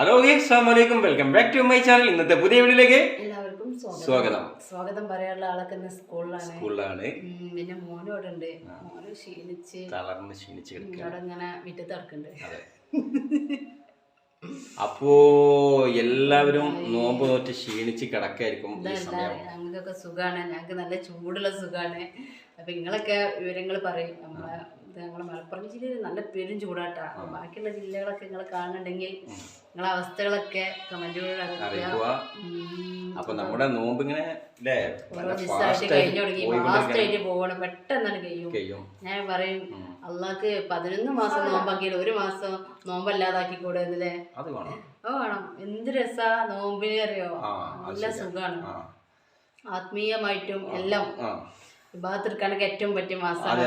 Hello അസ്സാമലൈക്കും welcome back to my channel ഇന്നത്തെ പുതിയ വീഡിയോയിലേക്ക് എല്ലാവർക്കും സ്വാഗതം. സ്വാഗതം. പറയാനുള്ള ആളൊക്കെ ഇന്ന് സ്കൂളിലാണ്. സ്കൂളിലാണ്. പിന്നെ മോനും ഉണ്ട് മോന് ക്ഷീണിച്ച് തളർന്ന് ഇങ്ങനെ മുറ്റത്ത് നടക്കുന്നുണ്ട് അപ്പോ എല്ലാവരും നോമ്പ് നോറ്റ് ക്ഷീണിച്ച് കിടക്കായിരിക്കും ഞങ്ങൾക്കൊക്കെ സുഖാണ്. ഞങ്ങൾക്ക് നല്ല ചൂടുള്ള സുഖാണ്. അപ്പൊ നിങ്ങളൊക്കെ വിവരങ്ങൾ പറയും. നമ്മളെ ഞങ്ങളെ മലപ്പുറം ജില്ലയിൽ നല്ല പെരും ചൂടാട്ടാ. അപ്പൊ ബാക്കിയുള്ള ജില്ലകളൊക്കെ നിങ്ങൾ കാണുന്നുണ്ടെങ്കിൽ നിങ്ങളെ അവസ്ഥകളൊക്കെ കമന്റുകളിൽ അറിയിക്കുക. അപ്പൊ നമ്മുടെ നോമ്പ് ഇങ്ങനെ പോകണം പെട്ടെന്നാണ് കഴിയും. ഞാൻ പറയും അള്ളാക്ക് പതിനൊന്ന് മാസം നോമ്പാക്കിയില്ല ഒരു മാസം നോമ്പല്ലാതാക്കി കൂടെ എന്നല്ലേ അത് വേണം. ഓ വേണം. എന്ത് രസാ നോമ്പിനെ അറിയോ? നല്ല സുഖാണ്. ആത്മീയമായിട്ടും എല്ലാം വിഭാഗത്തിൽ വിഭാഗത്തെടുക്കാനൊക്കെ ഏറ്റവും പറ്റിയ മാസമാണ്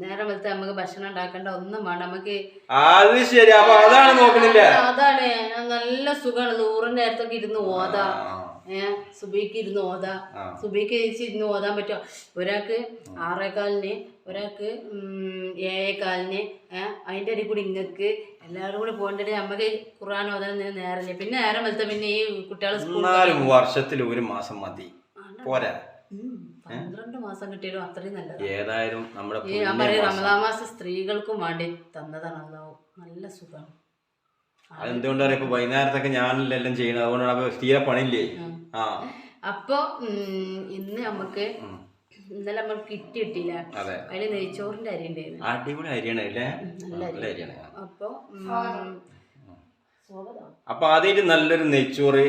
നേരം വെളുത്ത് നമുക്ക് ഭക്ഷണം ഉണ്ടാക്കേണ്ട ഒന്നും വേണ്ട. നമുക്ക് അത് ശരി. അപ്പൊ അതാണ് നോക്കണില്ല? അതാണ് നല്ല സുഖമാണ്. നൂറിന്റെ നേരത്തൊക്കെ ഇരുന്ന് ഓതാ. ഏഹ് സുബിക്ക് ഇരുന്ന് ഓതാ. സുബിക്ക് ഇരുന്ന് ഓതാൻ പറ്റുമോ ഒരാൾക്ക് ആറേകാലിന് ഒരാൾക്ക് ഏഴേകാലിന് ഏഹ് അതിന്റെ ഇടയിൽ കൂടി ഇങ്ങക്ക്. എല്ലാവരും കൂടി പോകേണ്ടത് നമുക്ക് ഖുർആൻ ഓതാൻ നേരമില്ല? പിന്നെ നേരം വെളുത്ത പിന്നെ ഈ കുട്ടികളെ സ്കൂൾ എന്നാലും വർഷത്തിൽ ഒരു മാസം മതി. പോരാ. പന്ത്രണ്ട് മാസം കിട്ടിയാലും അത്രയും നല്ലത്. ഏതായാലും നമ്മുടെ ഈ ഞാൻ പറയും റമദാൻ മാസം സ്ത്രീകൾക്കും വേണ്ടി തന്നതാണ് അള്ളാഹു. നല്ല സുഖം അതെന്തുകൊണ്ടാണ് ഇപ്പൊ വൈകുന്നേരത്തൊക്കെ ഞാനല്ലേ എല്ലാം ചെയ്യുന്നത്. അതുകൊണ്ടാണ് അപ്പൊ തീരെ പണിയില്ലേ? ആ. അപ്പോൾ ഇന്ന് നമുക്ക് ഇന്നലെ നമ്മൾ കിറ്റ് കിട്ടിയില്ല. അതിൽ അതിൽ നെയ്ച്ചോറിന്റെ അരി ഉണ്ടായിരുന്നു. അടിപൊളി അരിയാണ് അല്ലേ? നല്ല അരിയാണ്. അപ്പോൾ സ്വാഗതം അപ്പൊ ആദ്യമായിട്ട് നല്ലൊരു നെയ്ച്ചോറ്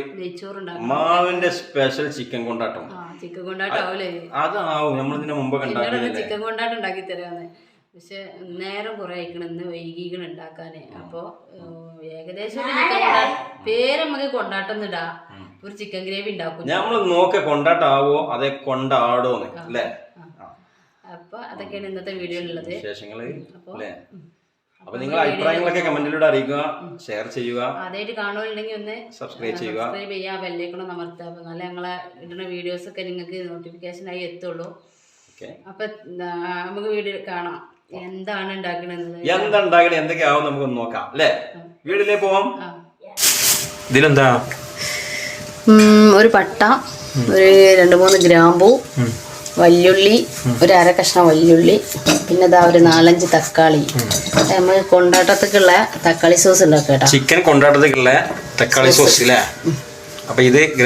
മാവിന്റെ സ്പെഷ്യൽ ചിക്കൻ കൊണ്ടാട്ടം. ആ ചിക്കൻ കൊണ്ടാട്ടാവൂലേ? അതാവും നമ്മൾ ഉണ്ടാക്കിയതല്ലേ ചിക്കൻ കൊണ്ടാട്ടം ഉണ്ടാക്കി തരാന്ന്. പക്ഷെ നേരം കുറെ അയക്കണം ഇന്ന് വൈകിക്കണം ഉണ്ടാക്കാന്. അപ്പൊ ഏകദേശം പേര് നമുക്ക് കൊണ്ടാട്ടം ഇടാ. ഒരു ചിക്കൻ ഗ്രേവി ഉണ്ടാക്കും. നമ്മൾ നോക്ക കൊണ്ടാട്ടാവോ അതെ കൊണ്ടാടോന്ന് അല്ലേ. അപ്പൊ അതൊക്കെയാണ് ഇന്നത്തെ വീഡിയോയിലുള്ളത് വിശേഷങ്ങൾ. അല്ലേ? അപ്പൊ നിങ്ങൾ അഭിപ്രായങ്ങളൊക്കെ കമന്റിലൂടെ അറിയിക്കുക ഷെയർ ചെയ്യുക. അതായിട്ട് കാണുകയുണ്ടെങ്കിൽ ഒന്ന് സബ്സ്ക്രൈബ് ചെയ്യുക. സബ്സ്ക്രൈബ് ചെയ്യുക ബെല്ലേക്കണം അമർത്തുക. അപ്പൊ നല്ല ഞങ്ങളെ ഇടുന്ന വീഡിയോസ് ഒക്കെ നിങ്ങൾക്ക് നോട്ടിഫിക്കേഷൻ ആയി എത്തുള്ളൂ. ഓക്കെ അപ്പൊ നമുക്ക് വീഡിയോ കാണാം. എന്താണ് ഉണ്ടാക്കണെന്ന് എന്താ ഉണ്ടാക്കണേ എന്തൊക്കെയാവും നമുക്ക് നോക്കാം അല്ലേ? വീട്ടിലേ പോവാം? ഇതിലെന്താ? ഒരു പട്ട ഒരു രണ്ട് മൂന്ന് ഗ്രാമ്പു വല്യുള്ളി ഒരു അര കഷ്ണം വല്യുള്ളി പിന്നെ ഇതാ ഒരു നാലഞ്ച് തക്കാളി. നമ്മൾ കൊണ്ടാട്ടത്തേക്കുള്ള തക്കാളി സോസ് ഉണ്ടാക്കട്ടോ കേട്ടോ. ചിക്കൻ കൊണ്ടാട്ടത്തേക്കുള്ള തക്കാളി സോസ് അല്ലേ അപ്പൊ ഇത് ഇത്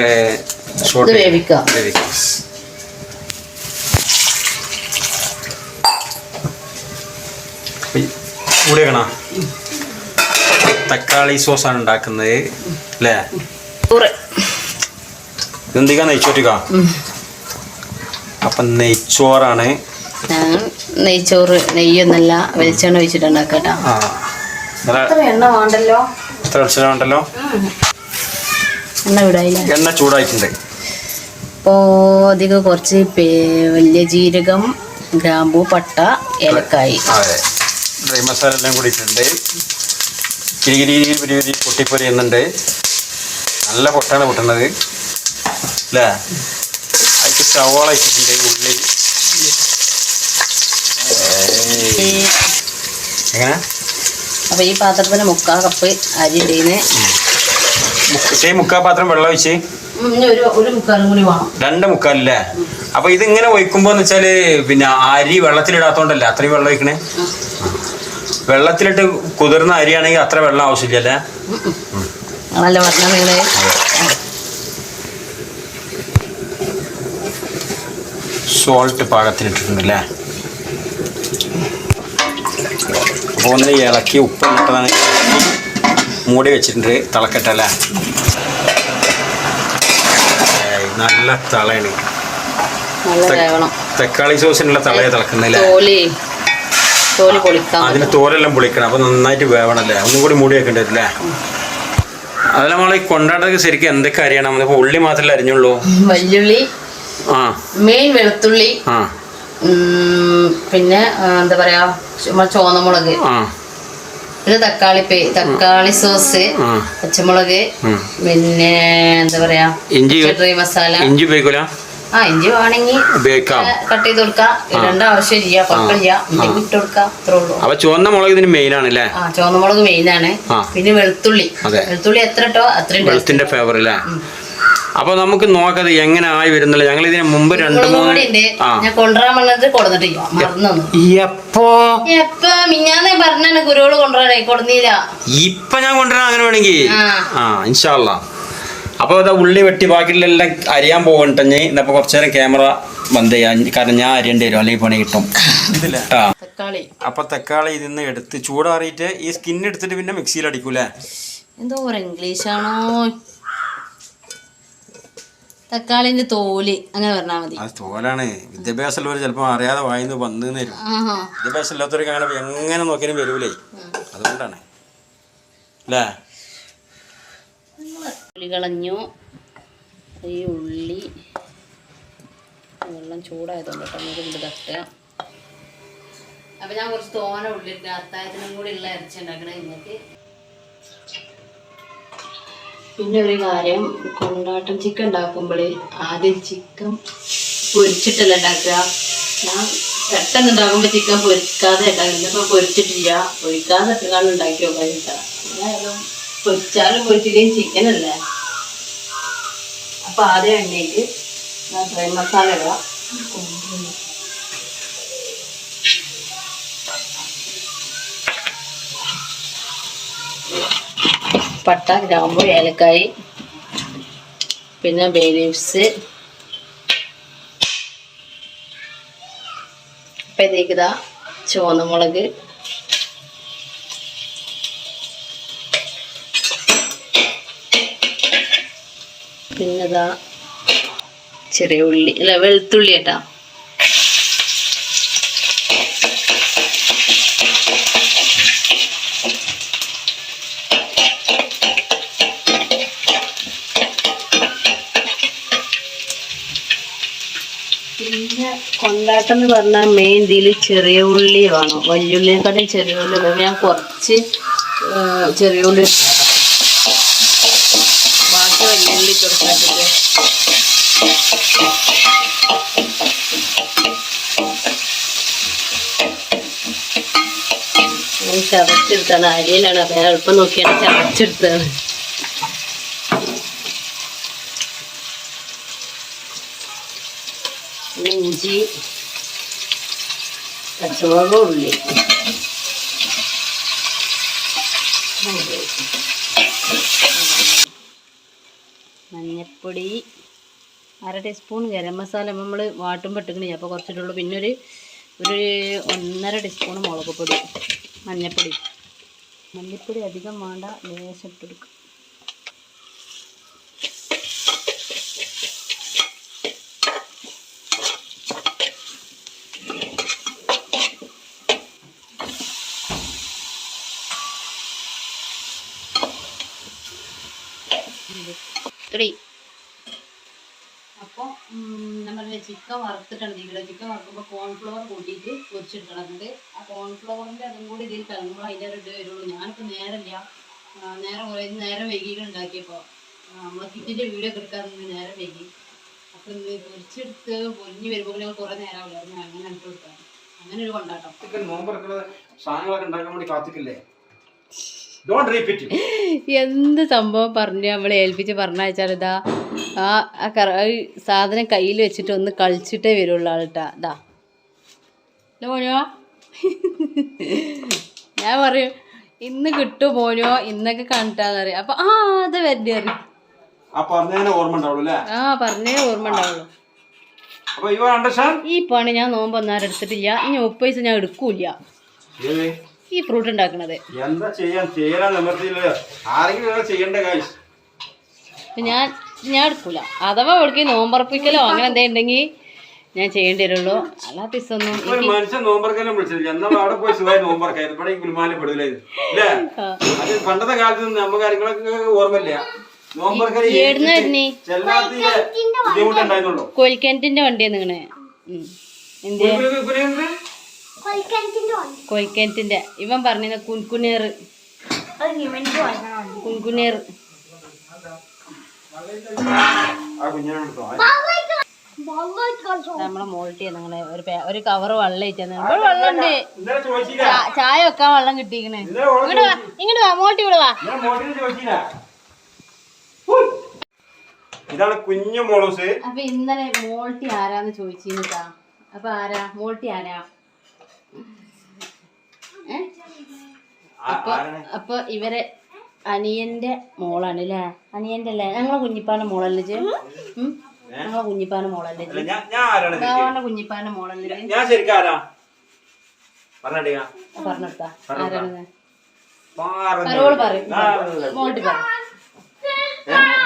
വേവിക്കാം വേവിക്കാം. അപ്പൊ ഈ കൂടെ കാണാ തക്കാളി സോസ് ആണ് ഉണ്ടാക്കുന്നത് അല്ലേ ചോറ് ഇതെന്തിക്കാ നെയ്ച്ചോറ്റിക്കാ? അപ്പൊ നെയ്ച്ചോറാണ്. ഞാൻ നെയ്ച്ചോറ് നെയ്യൊന്നല്ല വെളിച്ചെണ്ണ വെച്ചിട്ടുണ്ടാക്കട്ടോ കേട്ടോ ആ. നല്ല എണ്ണ വേണ്ടല്ലോ? എത്ര ഉണ്ടല്ലോ എണ്ണ വിടായില്ല എണ്ണ ചൂടായിട്ടുണ്ട്. അപ്പോൾ അധികം കുറച്ച് വലിയ ജീരകം ഗ്രാമ്പൂ പട്ട ഏലക്കായി. അതെ. ഡ്രൈ മസാല എല്ലാം കൂടി ഇട്ടിട്ടുണ്ട് കിരികിരി പിരി പൊട്ടിപ്പൊരി എന്നുണ്ട് നല്ല പൊട്ടാണ് പൊട്ടണത് അല്ലേ? സവാള ഇട്ടിട്ടുണ്ട് ഉള്ളിൽ. എങ്ങനെ? അപ്പോൾ ഈ പാത്രത്തിന് മുക്കാ കപ്പ് അരി ഇടീന്ന് മുക്ക- മുക്കാ പാത്രം വെള്ളം ഒഴിച്ച്. രണ്ട് മുക്കാലല്ലേ? അപ്പൊ ഇതിങ്ങനെ ഒഴിക്കുമ്പോ എന്ന് വെച്ചാൽ പിന്നെ അരി വെള്ളത്തിലിടാത്തോണ്ടല്ലേ അത്രയും വെള്ളം ഒഴിക്കണേ? വെള്ളത്തിലിട്ട് കുതിർന്ന അരിയാണെങ്കിൽ അത്ര വെള്ളം ആവശ്യമില്ലല്ലേ നല്ല പറഞ്ഞ നിങ്ങൾ സോൾട്ട് പാകത്തിനിട്ടിട്ടുണ്ടല്ലേ? അപ്പോൾ ഒന്ന് ഇളക്കി ഉപ്പ് ഇട്ടതാണ് മൂടി വെച്ചിട്ടുണ്ട് തിളക്കട്ടല്ലേ നല്ല തളയാണ്. തക്കാളി സോസിനുള്ള തളയെ തിളക്കുന്നില്ലേ അതിന് തോലെല്ലാം പൊളിക്കണം. അപ്പൊ നന്നായിട്ട് വേവണല്ലേ? ഒന്നും കൂടി മൂടി വെക്കേണ്ടി വരില്ലേ? അതിൽ നമ്മൾ ഈ കൊണ്ടാട്ടൊക്കെ ശരിക്കും എന്തൊക്കെ അറിയണം ഉള്ളി മാത്രമല്ലേ അറിഞ്ഞുള്ളൂ വല്യുള്ളി മെയിൻ വെളുത്തുള്ളി പിന്നെ എന്താ പറയാ ചുവന്നമുളക്. ഇത് തക്കാളി പേ തക്കാളി സോസ് പച്ചമുളക് പിന്നെ എന്താ പറയാ ഇഞ്ചി ചെറിയ മസാല. ഇഞ്ചി ഉപയോഗിക്കൂല? ആ ഇഞ്ചി വേണമെങ്കിൽ കട്ട് ചെയ്ത് കൊടുക്കാം. ഇടേണ്ട ആവശ്യമില്ല കുഴപ്പമില്ല. ഇട്ട് കൊടുക്കാം അത്രേ ഉള്ളൂ. അപ്പൊ ചുവന്ന മുളക് ഇതിന് മെയിൻ ആണ് അല്ലേ ആ ചുവന്നമുളക് മെയിനാണ് ആണ്. പിന്നെ വെളുത്തുള്ളി. വെളുത്തുള്ളി എത്ര ഇട്ടോ അത്രയും. വെളുത്തിന്റെ ഫേവർ അല്ലേ അപ്പൊ നമുക്ക് നോക്കത് എങ്ങനെ ആയി വരുന്നില്ല ഞങ്ങൾ ഇതിന് മുമ്പ് രണ്ട് മൂന്ന് ഞാൻ എപ്പോ? ഇപ്പൊ ഞാൻ കൊണ്ടുവരാൻ അങ്ങനെ വേണമെങ്കിൽ ആ. ഇൻഷാല്ല അപ്പൊ അതാ ഉള്ളി വെട്ടി ബാക്കിയുള്ളെല്ലാം അരിയാൻ പോകണ്ടെങ്കിൽ ഇന്നപ്പോ കുറച്ചു നേരം ക്യാമറ ബന്ധ ചെയ്യാം കാരണം ഞാൻ അരിയേണ്ടി വരും. അല്ലെങ്കിൽ പണി കിട്ടും. തക്കാളി. അപ്പൊ തക്കാളി ഇതിന്ന് എടുത്ത് ചൂടാറിയിട്ട് ഈ സ്കിൻ എടുത്തിട്ട് പിന്നെ മിക്സിയിൽ അടിക്കൂലേ എന്തോ ഇംഗ്ലീഷ് ഇംഗ്ലീഷാണോ? തക്കാളിന്റെ തോൽ അങ്ങനെ പറഞ്ഞാൽ മതി. അത് തോലാണ്. വിദ്യാഭ്യാസമുള്ളവർ ചിലപ്പോൾ അറിയാതെ വായിന്ന് വന്നു തരും വിദ്യാഭ്യാസം ഇല്ലാത്തവർക്ക് അങ്ങനെ എങ്ങനെ നോക്കിയാലും വരൂലേ? അതുകൊണ്ടാണ്. അല്ലേ? ഉള്ളി കളഞ്ഞു. ഈ ഉള്ളി വെള്ളം ചൂടായതുകൊണ്ട് കേട്ടോ നമുക്ക് ഇവിടെ തട്ടുക. അപ്പൊ ഞാൻ കുറച്ച് തോന ഉള്ളി ഇട്ട് അത്തായത്തിനും കൂടി ഉള്ള ഇറച്ചി ഉണ്ടാക്കണേ നിങ്ങൾക്ക് പിന്നെ ഒരു കാര്യം കൊണ്ടാട്ടം ചിക്കൻ ഉണ്ടാക്കുമ്പോൾ ആദ്യം ചിക്കൻ പൊരിച്ചിട്ടല്ല ഉണ്ടാക്കുക. ഞാൻ പെട്ടെന്ന് ഉണ്ടാക്കുമ്പോൾ ചിക്കൻ പൊരിക്കാതെ ഉണ്ടാക്കുന്നത് ഇപ്പം പൊരിച്ചിട്ടില്ല. പൊരിക്കാതെ ഇട്ടാണ് ഉണ്ടാക്കി നോക്കാൻ എന്തായാലും പൊരിച്ചാലും ചിക്കൻ അല്ലേ? അപ്പം ആദ്യം എണ്ണയിൽ ഫ്രൈ മസാല ഇടാം. പട്ട ഗ്രാമ്പു ഏലക്കായി പിന്നെ ബേ ലീവ്സ് അപ്പം ഇതിലേക്ക് ഇതാ ചുവന്ന മുളക്. പിന്നെ ഇതാ ചെറിയ ഉള്ളി അല്ല വെളുത്തുള്ളി കേട്ടാ. കൊണ്ടാട്ടം എന്ന് പറഞ്ഞാൽ മെയിൻ ഇതിൽ ചെറിയ ഉള്ളി വേണം. വലിയുള്ളിയെക്കാട്ടും ചെറിയ ഉള്ളി ഞാൻ കുറച്ച് ചെറിയ ഉള്ളി. ബാക്കി വലിയ ഉള്ളി ഞാൻ ചതച്ചെടുത്താണ് അരിയിലാണ്. അപ്പം എളുപ്പം നോക്കിയാണ് ചതച്ചെടുത്താണ് ഇഞ്ചി പച്ചമുളക് ഉള്ളി. മഞ്ഞൾപ്പൊടി അര ടീസ്പൂൺ ഗരം മസാല നമ്മൾ വാട്ടും ഇട്ടിക്കണേ അപ്പോൾ കുറച്ചിട്ടുള്ളൂ. പിന്നെ ഒരു ഒരു ഒന്നര ടീസ്പൂൺ മുളക് പൊടി മഞ്ഞൾപ്പൊടി മല്ലിപ്പൊടി അധികം വേണ്ട ലേശം ഇട്ടെടുക്കും ഇത്രയും അപ്പോൾ നമ്മൾ ചിക്കൻ വറുത്തിട്ടുണ്ട് ഇവിടെ ചിക്കൻ വറുക്കുമ്പോൾ കോൺഫ്ലവർ കൂട്ടിയിട്ട് പൊരിച്ചെടുക്കണം എന്നിട്ട് ആ കോൺഫ്ലവറിന്റെ അതും കൂടി ഇതിൽ കലങ്ങുമ്പോൾ അതിന്റെ ഒരു വരുള്ളൂ. ഞാനിപ്പോൾ നേരമില്ല നേരം കുറേ നേരം വൈകിട്ട് ഉണ്ടാക്കിയപ്പോൾ നമ്മളെ കിറ്റിന്റെ വീഡിയോ എടുക്കാൻ നേരം വൈകി. അപ്പം ഇന്ന് പൊരിച്ചെടുത്ത് പൊരിഞ്ഞ് വരുമ്പോൾ ഞങ്ങൾ കുറേ നേരം ആവില്ല. ഞാൻ അങ്ങനെ ഇട്ട് കൊടുക്കാം അങ്ങനെ ഒരു കൊണ്ടാട്ടം സാധനങ്ങളൊക്കെ ഉണ്ടാക്കാൻ വേണ്ടി കാത്തിക്കില്ലേ? എന്ത് സംഭവം പറഞ്ഞ് നമ്മളെ ഏൽപ്പിച്ച് പറഞ്ഞാൽ ഇതാ ആ സാധനം കയ്യിൽ വെച്ചിട്ട് ഒന്ന് കളിച്ചിട്ടേ വരുള്ളൂ ആളിട്ടാ ഇതാ. മോനോ? ഞാൻ പറയും ഇന്ന് കിട്ടും മോനോ ഇന്നൊക്കെ കണ്ടിട്ടാന്ന് പറയും. അപ്പൊ ആ അത് വരണ്ടി അറിയും ആ പറഞ്ഞേ ഓർമ്മ ഉണ്ടാവുള്ളൂ ഈ പണി ഞാൻ നോമ്പ് ഒന്നാരെടുത്തിട്ടില്ല ഇനി മുപ്പത് പൈസ ഞാൻ എടുക്കൂല ഈ ഫ്രൂട്ട് ഉണ്ടാക്കണത്. എന്താ ചെയ്യാൻ? ചെയ്യാൻ നിവർത്തിയില്ല. ആരെങ്കിലും ഞാൻ ഞാൻ എടുക്കൂല. അഥവാ എവിടേക്ക് നോമ്പറപ്പിക്കലോ അങ്ങനെ എന്തെങ്കിലും ഉണ്ടെങ്കിൽ ഞാൻ ചെയ്യേണ്ടി വരുള്ളൂ. അല്ലാത്ത ദിവസമൊന്നും മനുഷ്യൻ നോമ്പറക്കാനും വിളിച്ചില്ല എന്നാൽ അവിടെ പോയി സുഖമായി നോമ്പറക്കായിരുന്നു ഇവിടെ ഈ ഗുൽമാല പെടൂലേ ഇല്ലേ? അത് പണ്ടത്തെ കാലത്ത് നമ്മ കാര്യങ്ങളൊക്കെ ഓർമ്മയില്ല. നിങ്ങളെ എന്ത്? കോഴിക്കനറ്റിന്റെ ഇവൻ പറഞ്ഞ കുൻകുനേർ. കുൻകുനേർ നമ്മളെ മോൾട്ടി നിങ്ങളെ. ഒരു ഒരു കവർ വെള്ളം ഇറ്റന്ന് വെള്ളം ഉണ്ട് ചായ വെക്കാൻ വെള്ളം കിട്ടിക്കണ് ഇന്നലെ ഇങ്ങോട്ട് വാ. ഇങ്ങോട്ട് വാ. മോൾട്ടി ഇവിടെ വാ. ഞാൻ മോൾട്ടി ചോദിച്ചില്ല ഇതാണ് കുഞ്ഞു മോളൂസ്. അപ്പൊ ഇന്നലെ മോൾട്ടി ആരാന്ന് ചോദിച്ചിട്ടാ അപ്പൊ ആരാ? മോൾട്ടി ആരാ? അപ്പൊ അപ്പൊ ഇവരെ അനിയന്റെ മോളാണ് അല്ലേ അനിയന്റെ അല്ലേ ഞങ്ങളെ കുഞ്ഞിപ്പാന്റെ മോളല്ലേ? ഞങ്ങളെ കുഞ്ഞിപ്പാന്റെ മോളല്ലേ ആരാണ്? ബാവാന്റെ കുഞ്ഞിപ്പാന്റെ മോളല്ലേ പറഞ്ഞെടുത്താ ആരാണെന്ന് പറഞ്ഞു. പറയും ആ, പറ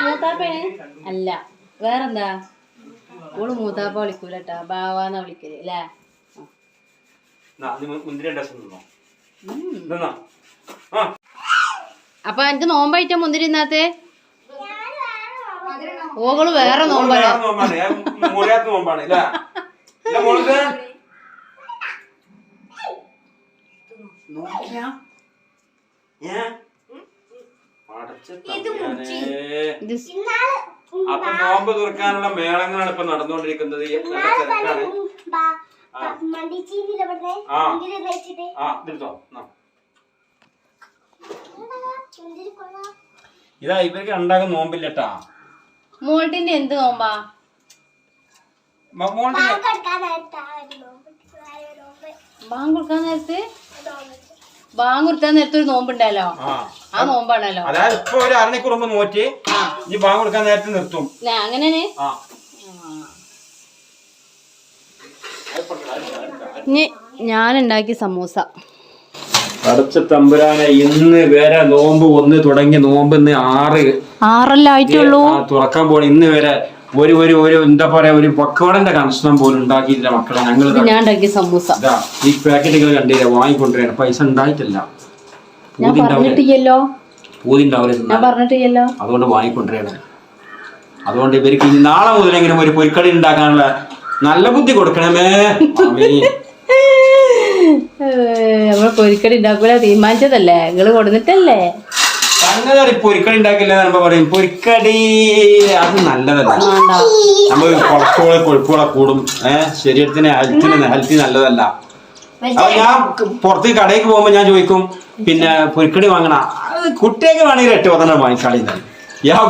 മൂത്താപ്പേ അല്ല. വേറെന്താ? ഓൾ മൂത്താപ്പ വിളിക്കൂലട്ടാ. ബാവാന്നാ വിളിക്കൽ അല്ലേ മുന്തിരി രണ്ട് ദിവസം അപ്പൊ എനിക്ക് നോമ്പായിട്ട് മുന്തിരി ഇന്നാത്തെ ഓകൾ വേറെ നോമ്പാ വേറെ നോമ്പാണ്. നോമ്പാണ് അപ്പൊ നോമ്പ് തുറക്കാനുള്ള മേളങ്ങളാണ് ഇപ്പൊ നടന്നുകൊണ്ടിരിക്കുന്നത്. നല്ല തിരക്കാണ് ഇതാ ഇവർക്ക് രണ്ടാകും നോമ്പില്ലട്ടാ. മോൾട്ടിന്റെ എന്ത് നോമ്പാ? ബാങ്ക് കൊടുക്കാൻ നേരത്ത്. ബാങ്ക് കൊടുക്കാൻ നേരത്തെ? ഒരു നോമ്പുണ്ടല്ലോ ആ. ആ നോമ്പാണല്ലോ. അതായത് ഇപ്പൊ ഒരു അരണിക്കുറുമ്പ് നോറ്റി ഇനി ബാങ്ക് കൊടുക്കാൻ നേരത്തെ നിർത്തും. അങ്ങനെ ആ. ഇനി ഞാൻ ഉണ്ടാക്കിയ സമൂസ. അടച്ച തമ്പുരാനെ ഇന്ന് വരെ നോമ്പ് ഒന്ന് തുടങ്ങി നോമ്പ് ഇന്ന് ആറ്. ആറല്ല ആയിട്ടുള്ളൂ? തുറക്കാൻ പോണ ഇന്ന് വരെ ഒരു ഒരു ഒരു എന്താ പറയാ ഒരു പക്കോടന്റെ കഷ്ണം പോലും ഉണ്ടാക്കിയില്ല മക്കളെ. ഞങ്ങൾ ഞാൻ ഉണ്ടാക്കിയ സമൂസ. ഈ പാക്കറ്റുകൾ കണ്ടില്ല? വാങ്ങിക്കൊണ്ടിരിക്കണം പൈസ ഉണ്ടായിട്ടില്ല. ഞാൻ പറഞ്ഞിട്ടില്ലല്ലോ. ഞാൻ പറഞ്ഞിട്ടില്ലല്ലോ. അതുകൊണ്ട് വാങ്ങിക്കൊണ്ടിരിക്കണം അതുകൊണ്ട് ഇവർക്ക് നാളെ മുതലെങ്കിലും ഒരു പൊരിക്കടി ഉണ്ടാക്കാനുള്ള നല്ല ബുദ്ധി കൊടുക്കണമേ. നമ്മൾ പൊരിക്കടി ഉണ്ടാക്കൂല തീരുമാനിച്ചതല്ലേ? നിങ്ങൾ കൊടുന്നിട്ടല്ലേ? സംഗതി പൊരിക്കടി ഉണ്ടാക്കില്ല പറയും. പൊരിക്കടി അത് നല്ലതല്ല. കൊഴുപ്പുകളെ കൂടും ഏഹ് ശരീരത്തിന് ഹെൽത്തിന് നല്ലതല്ല. ഞാൻ പുറത്ത് കടയിലേക്ക് പോകുമ്പോ ഞാൻ ചോദിക്കും പിന്നെ പൊരിക്കടി വാങ്ങണ കുട്ടിയൊക്കെ വേണമെങ്കിൽ എട്ട് പത്തെണ്ണം വാങ്ങിക്കളി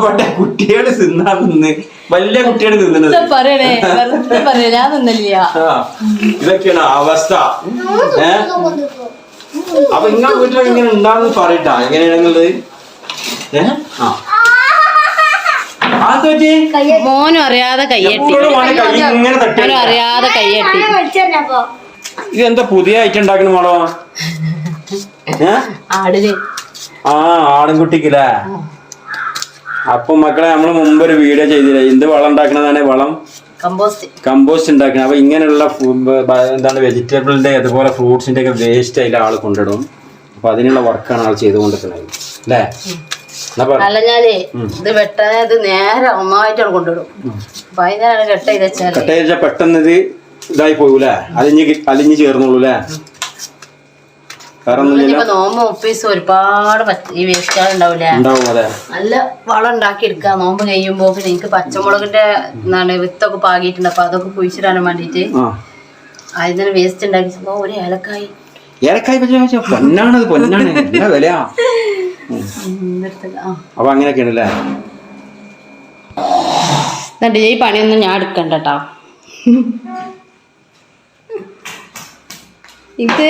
പോട്ടെ കുട്ടികൾ തിന്നാ നിന്ന് വലിയ കുട്ടിയാണ് നിന്നത് പറയണേ പറയണേ ഞാൻ നിന്നില്ല ഇതൊക്കെയാണ് അവസ്ഥ. ഏ? അപ്പൊ ഇങ്ങനെ വീട്ടിലൊക്കെ ഇങ്ങനെ ഉണ്ടാന്ന് പറയട്ടാ. എങ്ങനെയാണെന്നുള്ളത് ഏ? ആ. മോനും അറിയാതെ കയ്യട്ടി. മോനും അറിയാതെ കയ്യട്ടി. ഇതെന്താ പുതിയ ഐറ്റം ഉണ്ടാക്കണ മോളോ? ആ ആടിന്. ആ ആടുംകുട്ടിക്കില്ലേ അപ്പൊ മക്കളെ നമ്മൾ മുമ്പ് ഒരു വീഡിയോ ചെയ്തില്ല? എന്ത് വളം ഉണ്ടാക്കണതാണ് വളം? കമ്പോസ്റ്റ്. കമ്പോസ്റ്റ് ഉണ്ടാക്കണം. അപ്പൊ ഇങ്ങനെയുള്ള എന്താണ് വെജിറ്റബിളിന്റെ അതുപോലെ ഫ്രൂട്ട്സിന്റെ ഒക്കെ വേസ്റ്റ് അതിൽ ആൾ കൊണ്ടിടും. അപ്പൊ അതിനുള്ള വർക്കാണ് ആൾ ചെയ്തുകൊണ്ടിരിക്കുന്നത്. അല്ലേ? അല്ല ഞാനേ ഇത് വെട്ടാൻ ഇത് നേരെ ഒന്നായിട്ടാണ് കൊണ്ടുവിടും അപ്പൊ അതിനാണ് കെട്ട പെട്ടെന്ന് ഇത് ഇതായി പോകൂലേ അലിഞ്ഞ് അലിഞ്ഞ് ചേർന്നുള്ളൂ അല്ലേ നോമ്പ് ഒരുപാട് ഈ വേസ്റ്റുകൾ ഉണ്ടാവില്ലേ ഉണ്ടാവും അതെ. നല്ല വളം ഉണ്ടാക്കി എടുക്കുക നോമ്പ് കഴിയുമ്പോ പിന്നെ എനിക്ക് പച്ചമുളകിന്റെ എന്താണ് വിത്തൊക്കെ പാകിയിട്ടുണ്ട്. അപ്പൊ അതൊക്കെ കുഴിച്ചിടാനും വേണ്ടിട്ട്. അതിന് വേസ്റ്റ് ഉണ്ടാക്കി. ഒരു ഏലക്കായി. ഏലക്കായി പൊന്നാണ് പൊന്നാണ്. എന്നാ വിലയാ അപ്പൊ അങ്ങനെയൊക്കെയാണ് അല്ലേ എന്നിട്ട് ഈ പണിയൊന്നും ഞാൻ എടുക്കണ്ട കേട്ടോ ഇത്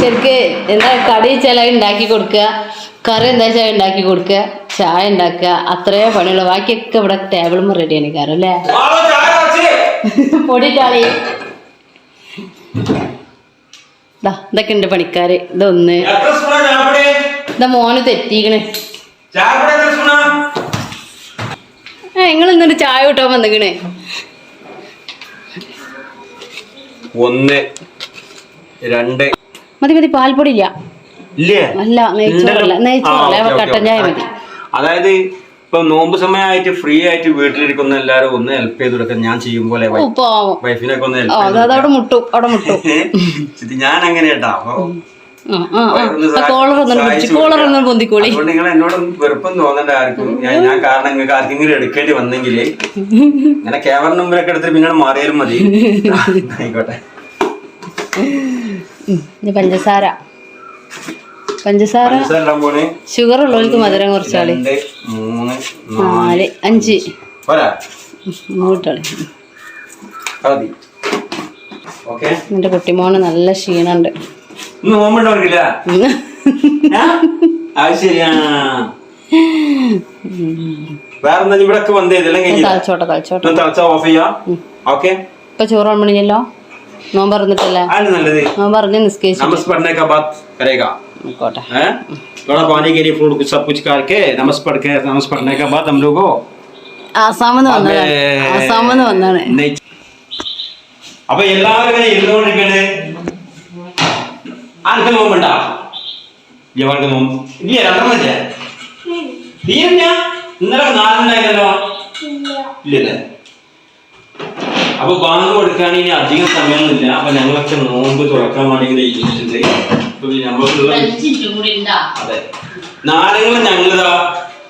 ശരിക്ക് എന്താ കടി വെച്ചാൽ അത് ഉണ്ടാക്കി കൊടുക്കുക കറി എന്താ വെച്ചാൽ ഉണ്ടാക്കി കൊടുക്കുക ചായ ഉണ്ടാക്കുക അത്രയോ പണിയുള്ളൂ. ബാക്കിയൊക്കെ ഇവിടെ ടേബിളും റെഡി ആണ് കാരണം അല്ലേ? പൊടിട്ടാളി ഇതൊക്കെ ഉണ്ട് പണിക്കാര്. ഇതൊന്ന്. ഇതാ മോന് തെറ്റിക്കണ്. നിങ്ങൾ ഇന്നൊരു ചായ കിട്ടാൻ വന്നിക്കണേ. ഒന്ന്. രണ്ട്. മതി മതി പാൽപ്പൊടി ഇല്ല? അല്ല നെയ്ച്ചോറല്ല. ആ, നെയ്ച്ചോറല്ല ഓക്കേ, കട്ടൻ ഓക്കേ, ചായ ഓക്കേ. മതി. അതായത് ഇപ്പൊ നോമ്പ് സമയമായിട്ട് ഫ്രീ ആയിട്ട് വീട്ടിലിരിക്കുന്ന എല്ലാരും ഒന്ന് ഹെൽപ്പ് ചെയ്ത് കൊടുക്കാൻ ഞാൻ ചെയ്യും പോലെ വൈഫിനൊക്കെ ഒന്ന് ഹെൽപ്പ് മുട്ടും അവിടെ മുട്ടും. ഞാൻ അങ്ങനെ കേട്ടാ നിങ്ങൾ എന്നോട് വെറുപ്പം തോന്നണ്ട ആർക്കും. ഞാൻ കാരണം നിങ്ങൾക്ക് ആർക്കെങ്കിലും എടുക്കേണ്ടി വന്നെങ്കിൽ ഇങ്ങനെ ക്യാമറ നമ്പറൊക്കെ എടുത്തിട്ട് പിന്നീട് മാറിയാലും മതി. ആയിക്കോട്ടെ. ഇനി പഞ്ചസാര. പഞ്ചസാര ഷുഗർ ഉള്ളവർക്ക് മധുരം കുറച്ചാളി. നാല് അഞ്ച്. മൂട്ടാളി എന്റെ കുട്ടിമോന് നല്ല ക്ഷീണുണ്ട്. വേറെന്താ ഇവിടെ തളച്ചോട്ടെ തളച്ചോട്ടെ. ഓഫ് ചെയ്യാം? ഓക്കെ. ഇപ്പൊ ചോറ് പണിയല്ലോ നോമ്പ് പറഞ്ഞിട്ടല്ലേ ആണ് നല്ലത് നോമ്പ് പറഞ്ഞ് നിസ്കരിച്ചു नमस पढ़ने का बात करेगा ആയിക്കോട്ടെ हैं थोड़ा पानी के लिए फ्रूट कुछ सब कुछ करके नमस पढ़ के नमस पढ़ने के बाद हम लोग को ആസാമെന്ന് വന്നതാണ് ആസാമെന്ന് വന്നാണ് നെയ്- അപ്പൊ എല്ലാവരും ഇങ്ങനെ ഇരുന്നുകൊണ്ടിരിക്കണേ ആർക്ക് നോമ്പുണ്ടാ ഇവർക്ക് നോമ്പ് ഇല്ല രണ്ടെണ്ണല്ലേ തീരഞ്ഞ ഇന്നലെ നാലുണ്ടായിരുന്നല്ലോ ഇല്ലല്ലേ അപ്പൊ ബാങ്ക് കൊടുക്കാൻ ഇനി അധികം സമയമൊന്നുമില്ല. അപ്പൊ ഞങ്ങളൊക്കെ നോമ്പ് തുറക്കാൻ വേണ്ടി അതെ. നാരങ്ങൾ ഞങ്ങളിതാ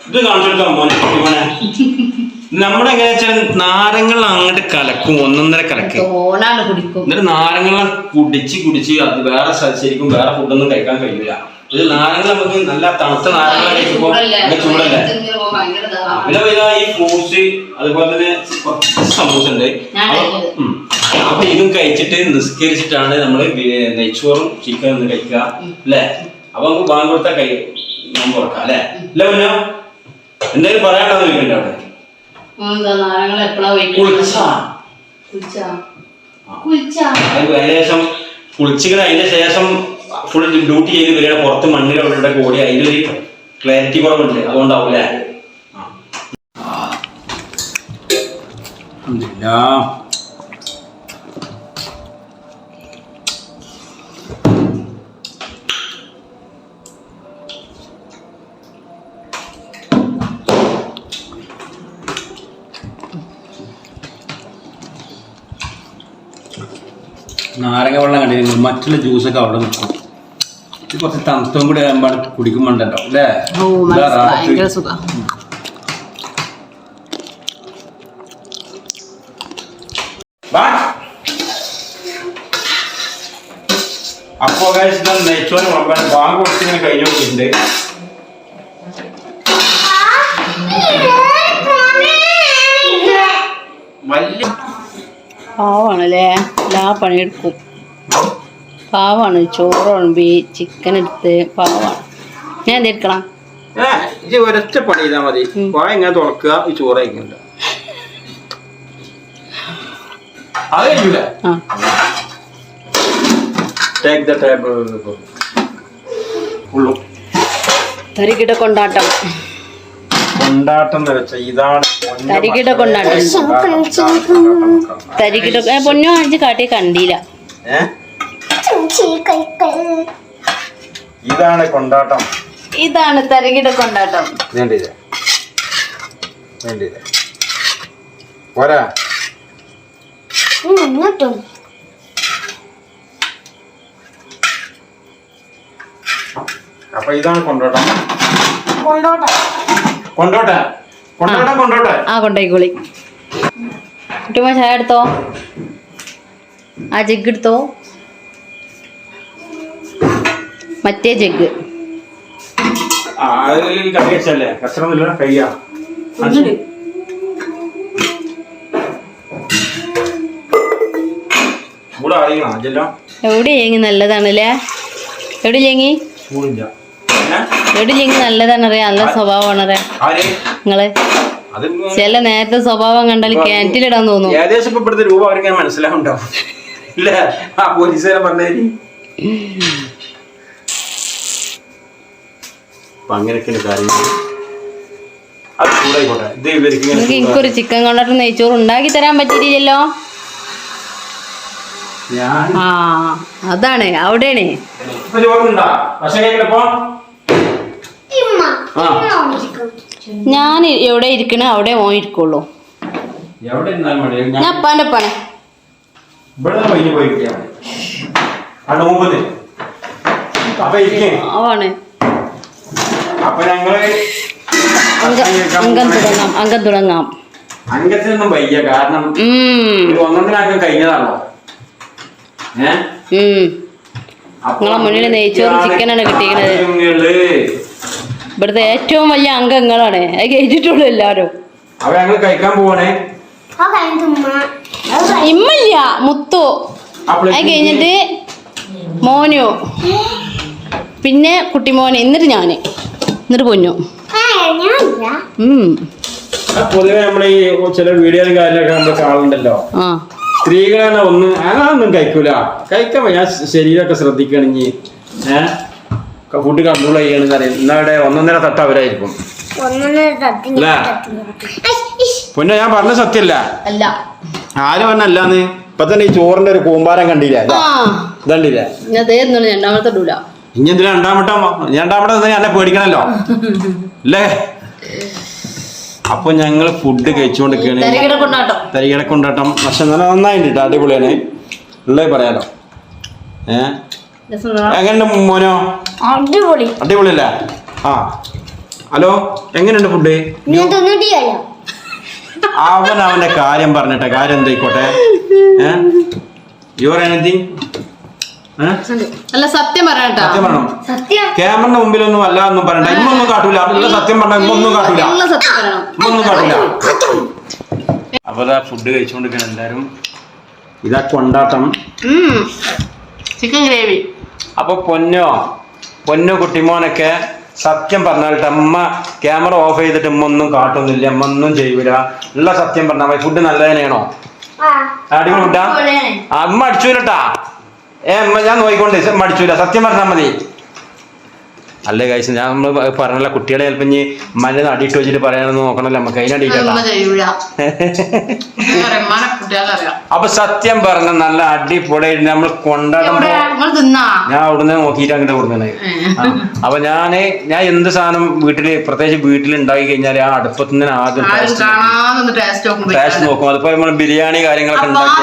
ഇത് കാണിച്ചിട്ടോ മോനെ? മോനെ. നമ്മുടെ എങ്ങനെയാ വെച്ചാൽ നാരങ്ങൾ അങ്ങോട്ട് കലക്കും ഒന്നൊന്നര കലക്കും. എന്നിട്ട് നാരങ്ങളെ കുടിച്ച് കുടിച്ച് അത് വേറെ ശരിക്കും വേറെ ഫുഡൊന്നും കഴിക്കാൻ കഴിയില്ല ഇത് നാരങ്ങ നമുക്ക് നല്ല തണുത്ത നാരങ്ങ കഴിക്കുമ്പോ നല്ല ചൂടല്ലേ? പിന്നെ പിന്നെ ഈ ഫ്രൂട്ട്സ് അതുപോലെ തന്നെ സമൂസ ഉണ്ട്. അപ്പൊ- ഇതും കഴിച്ചിട്ട് നിസ്കരിച്ചിട്ടാണ് നമ്മൾ ബി- നെയ്ച്ചോറും ചിക്കൻ ഒന്ന് കഴിക്കുക അല്ലേ? അപ്പൊ നമുക്ക് ബാങ്ക് കൊടുത്താൽ കൈ നമുക്ക് ഉറക്കാം അല്ലേ? അല്ലേ പിന്നെ എന്തായാലും പറയാനുള്ളത് ചോദിക്കണ്ട അവിടെ? കുളിച്ചാ? കുളിച്ചാ? കുളിച്ചാ? അത് കുളിച്ചിങ്ങനെ അതിന്റെ ശേഷം ഫുൾ ഡ്യൂട്ടി ചെയ്ത് വരികയാണ് പുറത്ത് മണ്ണിലവിടെ കൂടി അതിലൊരു ക്ലാരിറ്റി കുറവുണ്ട്. അതുകൊണ്ടാവൂലേ? നാരങ്ങ വെള്ളം കണ്ടിരുന്നു. മറ്റുള്ള ജ്യൂസൊക്കെ അവിടെ നിൽക്കും. കുറച്ച് തണുത്തവും കൂടി ആകുമ്പോൾ കുടിക്കുമ്പോണ്ടല്ലോ അല്ലേ. ഭയങ്കര സുഖം. വാ. അപ്പോ guys, ഇത് നെയ്ച്ചോറ് വിളമ്പാൻ ബാങ്ക് കൊടുത്തിങ്ങനെ കഴിഞ്ഞോണ്ടിട്ടുണ്ട് വലിയ പാവാണല്ലേ എല്ലാ പണിയെടുക്കും. പാവാണ്. ചോറ് ഉളമ്പി ചിക്കൻ എടുത്ത് പാവാണ്. ഞാൻ എന്ത് എടുക്കണം? ഒരൊറ്റ പണി ചെയ്താൽ മതി. വായ ഇങ്ങനെ തുറക്കുക ഈ ചോറ് കഴിക്കണ്ട. അത് കഴിയൂല ടേക്ക് ദ ടേബിൾ ഉള്ളു. തരികിട കൊണ്ടാട്ടം. കൊണ്ടാട്ടം ഇതാണ് പൊന്നു തരികിട. കൊണ്ടാട്ടം. തരികിട പൊന്നോ അഞ്ച് കാട്ടി കണ്ടില്ല. ഏ? ഇതാണ് കൊണ്ടാട്ടം. ഇതാണ് തരകിട കൊണ്ടാട്ടം. പോരാ. അപ്പൊ ഇതാണ് കൊണ്ടോട്ടം. കൊണ്ടോട്ടെ. കൊണ്ടോട്ടം. കൊണ്ടോട്ടെ ആ കൊണ്ടോയിക്കോളി. കുട്ടുമ്പോ ചായ എടുത്തോ? ആ ജഗ് എടുത്തോ മറ്റേ ജഗ് ആ അതിൽ കറി വെച്ചല്ലേ കച്ചറൊന്നുമില്ല കഴിയാ കൂടെ അറിയണം ജഗ്. എവിടെ ഇല്ലെങ്കിൽ നല്ലതാണല്ലേ? എവിടെ ഏ? എവിടെ ഇല്ലെങ്കിൽ നല്ലതാണ് അറിയാം നല്ല സ്വഭാവമാണ് അറിയാം നിങ്ങൾ. ചില നേരത്തെ സ്വഭാവം കണ്ടാൽ കിണറ്റിലിടാൻ തോന്നുന്നു ഏകദേശം രൂപ അവർക്ക് മനസ്സിലാവുണ്ടാവും ഇല്ല? ആ പോലീസുകാരെ പറഞ്ഞേരി. അപ്പൊ അങ്ങനെയൊക്കെയാണ് കാര്യങ്ങൾ. എനിക്കൊരു ചിക്കൻ കൊണ്ടിട്ട് നെയ്ച്ചോറ് ഉണ്ടാക്കി തരാൻ പറ്റിയില്ലല്ലോ ഞാൻ ആ അതാണ് അവിടെയാണ്. ഞാൻ എവിടെ ഇരിക്കണ അവിടെ ഓൻ ഇരിക്കുള്ളൂ. ഞാൻ അപ്പാന്റെ അപ്പാണ് ഇവിടെ അപ്പൊ ഞങ്ങൾ അംഗം തുടങ്ങാം. അംഗം തുടങ്ങാം. അംഗത്തിനൊന്നും വയ്യ. കാരണം ഇത് ഒന്നൊന്നിനാക്കം കഴിഞ്ഞതാണോ? നിങ്ങളെ മുന്നിൽ നെയ്ച്ചോറും ചിക്കനാണ്. ഇവിടുത്തെ ഏറ്റവും വലിയ അംഗങ്ങളാണ്. അത് കേട്ടിട്ടുള്ളൂ എല്ലാരും കഴിക്കാൻ പോവാണേ. ഇമ്മല്ല മുത്തു. അത് കഴിഞ്ഞിട്ട് മോനു. പിന്നെ കുട്ടിമോനെ. എന്നിട്ട് ഞാൻ. എന്നിട്ട് പൊന്നു. പൊതുവേ നമ്മളെ ഈ ചില വീഡിയോയിലും കാര്യങ്ങളൊക്കെ നമ്മൾ കാണുന്നുണ്ടല്ലോ. ആ. സ്ത്രീകളെ ഒന്ന് അതൊന്നും കഴിക്കൂല. കഴിക്കാൻ ഞാൻ ശരീരമൊക്കെ ശ്രദ്ധിക്കണെങ്കിൽ ഏഹ് ഫുഡ് കൺട്രോൾ ചെയ്യണമെന്ന് അറിയാം ഇന്നവിടെ ഒന്നൊന്നര തട്ട അവരായിരിക്കും. പൊന്നോ ഞാൻ പറഞ്ഞ സത്യല്ല. അല്ല. ആര് പറഞ്ഞല്ലാന്ന് ഇപ്പൊ തന്നെ ഈ ചോറിന്റെ ഒരു കൂമ്പാരം കണ്ടില്ല? ആ. ഇനി എന്തിനാ രണ്ടാമട്ടം രണ്ടാമട്ടം എന്നെ പേടിക്കണല്ലോ. അല്ലേ? അപ്പൊ ഞങ്ങൾ ഫുഡ് കൊണ്ടാട്ടോ. തരികിട കൊണ്ടാട്ടം. പക്ഷെ നല്ല നന്നായിട്ടുണ്ട് കേട്ടോ അടിപൊളിയാണ്. ഉള്ളത് പറയാലോ. ഏ? എങ്ങനെയുണ്ട് മോനോ? അടിപൊളി. അടിപൊളിയല്ലേ? ആ. ഹലോ എങ്ങനെയുണ്ട് ഫുഡ് അവൻ അവന്റെ കാര്യം പറഞ്ഞിട്ടെ കാര്യം എന്തായിക്കോട്ടെ? ഏ? യുവർ എനിത്തിങ് അല്ല സത്യം പറയട്ടാ സത്യം പറയണം? സത്യം. ക്യാമറിന്റെ മുമ്പിലൊന്നും അല്ല ഒന്നും പറയണ്ട. ഇമ്മൊന്നും കാട്ടൂല. അല്ല സത്യം പറഞ്ഞ ഇമ്മൊന്നും കാട്ടൂല. ഉള്ള സത്യം പറയണം. ഇമ്മൊന്നും കാട്ടൂല. അപ്പൊ ആ ഫുഡ് കഴിച്ചുകൊണ്ടിരിക്കണം എല്ലാരും. ഇതാ കൊണ്ടാട്ടം. ചിക്കൻ ഗ്രേവി അപ്പൊ പൊന്നോ പൊന്നോ കുട്ടിമോനൊക്കെ സത്യം പറഞ്ഞാൽ അമ്മ ക്യാമറ ഓഫ് ചെയ്തിട്ട് ഇമ്മ ഒന്നും കാട്ടുന്നില്ല അമ്മ ഒന്നും ചെയ്യൂല. ഉള്ള സത്യം പറഞ്ഞാൽ ഫുഡ് നല്ല തന്നെയാണോ? ആ. അടിപൊളി ഫുഡാ അമ്മ അടിച്ചൂലട്ടാ. ഏ ഞാൻ നോക്കിക്കൊണ്ട് മടിച്ചൂല. സത്യം പറഞ്ഞാൽ മതി. അല്ലേ കൈസ് ഞാൻ നമ്മൾ പറഞ്ഞല്ല കുട്ടികളെ ചിലപ്പോ ഇനി മഞ്ഞ അടിയിട്ട് വെച്ചിട്ട് പറയാനൊന്നും നോക്കണല്ലോ നമുക്ക് കുട്ടികളറിയാം അപ്പൊ സത്യം പറഞ്ഞ നല്ല അടിപൊളി നമ്മൾ കൊണ്ടാടുമ്പോ ഞാൻ അവിടുന്ന് നോക്കിയിട്ട് അങ്ങോട്ട് കൊടുക്കുന്നത് അപ്പൊ ഞാൻ ഞാൻ എന്ത് സാധനം വീട്ടിൽ പ്രത്യേകിച്ച് വീട്ടിൽ ഉണ്ടാക്കി കഴിഞ്ഞാൽ ആ ആദ്യം കാണാതെ ടേസ്റ്റ് നോക്കുമ്പോ ടേസ്റ്റ് നോക്കും. അതിപ്പോ നമ്മൾ ബിരിയാണി കാര്യങ്ങളൊക്കെ ഉണ്ടാക്കി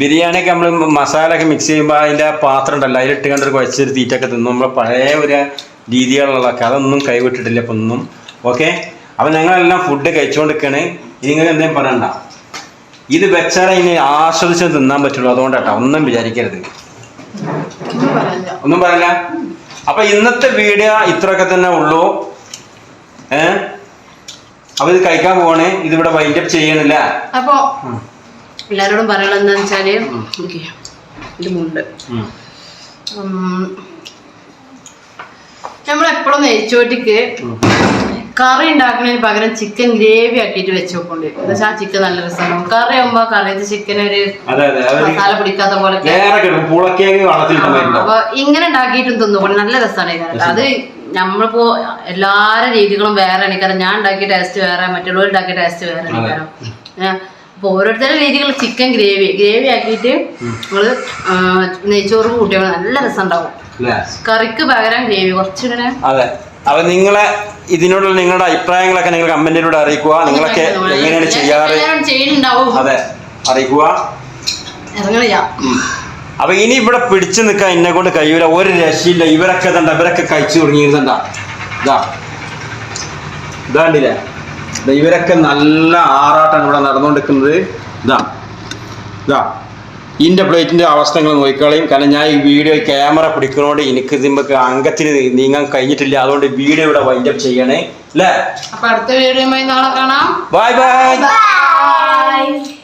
ബിരിയാണിയൊക്കെ നമ്മൾ മസാല ഒക്കെ മിക്സ് ചെയ്യുമ്പോൾ അതിന്റെ ആ പാത്രം ഉണ്ടല്ലോ അതിലിട്ട് കണ്ടൊരു കുഴച്ചൊരു തീറ്റൊക്കെ തിന്നും. നമ്മൾ പഴയ ഒരു രീതികളുള്ളതൊക്കെ അതൊന്നും കൈവിട്ടിട്ടില്ല ഇപ്പൊ ഒന്നും. ഓക്കെ അപ്പൊ ഞങ്ങളെല്ലാം ഫുഡ് കഴിച്ചുകൊണ്ടിരിക്കണേ നിങ്ങൾക്ക് എന്തെങ്കിലും പറയണ്ട. ഇത് വെച്ചാലേ ഇനി ആസ്വദിച്ച് തിന്നാൻ പറ്റുള്ളൂ. അതുകൊണ്ടാട്ടോ ഒന്നും വിചാരിക്കരുത്. ഒന്നും പറയില്ല അപ്പൊ ഇന്നത്തെ വീഡിയോ ഇത്രയൊക്കെ തന്നെ ഉള്ളൂ. ഏഹ്? അപ്പൊ ഇത് കഴിക്കാൻ പോവാണ്. ഇതിവിടെ വൈൻഡപ്പ് ചെയ്യണില്ല. അപ്പൊ എല്ലാരോടും ഇതുമുണ്ട് ഇത് മുണ്ട്. ഉം. നമ്മളെപ്പോഴും നെയ്ച്ചോട്ടിക്ക് കറി ഉണ്ടാക്കുന്നതിന് പകരം ചിക്കൻ ഗ്രേവി ആക്കിയിട്ട് വെച്ച് നോക്കൊണ്ട് എന്നുവെച്ചാൽ ആ ചിക്കൻ നല്ല രസമാണ്. കറി ആകുമ്പോ കറിയത്ത് ചിക്കൻ ഒരു മസാല പിടിക്കാത്ത പോലെ അപ്പൊ ഇങ്ങനെ ഉണ്ടാക്കിയിട്ടും തിന്നുകൊണ്ട് നല്ല രസമാണ് അത് നമ്മളിപ്പോ എല്ലാരെ രീതികളും വേറെ കാരണം ഞാൻ ഉണ്ടാക്കിയ ടേസ്റ്റ് വേറെ മറ്റുള്ളവർ ഉണ്ടാക്കിയ ടേസ്റ്റ് വേറെ കാരണം അപ്പൊ ഓരോരുത്തരുടെ രീതികൾ ചിക്കൻ ഗ്രേവി ഗ്രേവി ആക്കിയിട്ട് നമ്മൾ നെയ്ച്ചോറ് കൂട്ടിയാൽ നല്ല രസം ഉണ്ടാവും കറിക്ക് പകരം ഗ്രേവി കുറച്ചിങ്ങനെ അതെ. അപ്പൊ നിങ്ങളെ ഇതിനോടുള്ള നിങ്ങളുടെ അഭിപ്രായങ്ങളൊക്കെ നിങ്ങൾ കമന്റിലൂടെ അറിയിക്കുക. നിങ്ങളൊക്കെ എങ്ങനെയാണ് ചെയ്യാറ്? അതെ. അറിയിക്കുക. അപ്പൊ ഇനി ഇവിടെ പിടിച്ചു നിൽക്കാൻ എന്നെ കൊണ്ട് കഴിയൂല. ഒരു രക്ഷയില്ല. ഇവരൊക്കെ തണ്ട ഇവരൊക്കെ കഴിച്ചു തുടങ്ങിയിരുന്നണ്ട ഇതാ. ഇതാണ്ടില്ലേ ഇവരൊക്കെ നല്ല ആറാട്ടാണ് ഇവിടെ നടന്നുകൊണ്ടിരിക്കുന്നത്. ഇതാ ഇതാ ഇന്റെ പ്ലേറ്റിന്റെ അവസ്ഥ നിങ്ങൾ നോക്കിക്കളയും. കാരണം ഞാൻ ഈ വീഡിയോ ക്യാമറ പിടിക്കുന്നതുകൊണ്ട് എനിക്ക് ഇതിമ്പക്ക് അംഗത്തിന് നീങ്ങാൻ കഴിഞ്ഞിട്ടില്ല. അതുകൊണ്ട് വീഡിയോ ഇവിടെ വൈൻഡ് അപ്പ് ചെയ്യണേ. അല്ലേ? അപ്പൊ അടുത്ത വീഡിയോ നാളെ കാണാം. Bye bye bye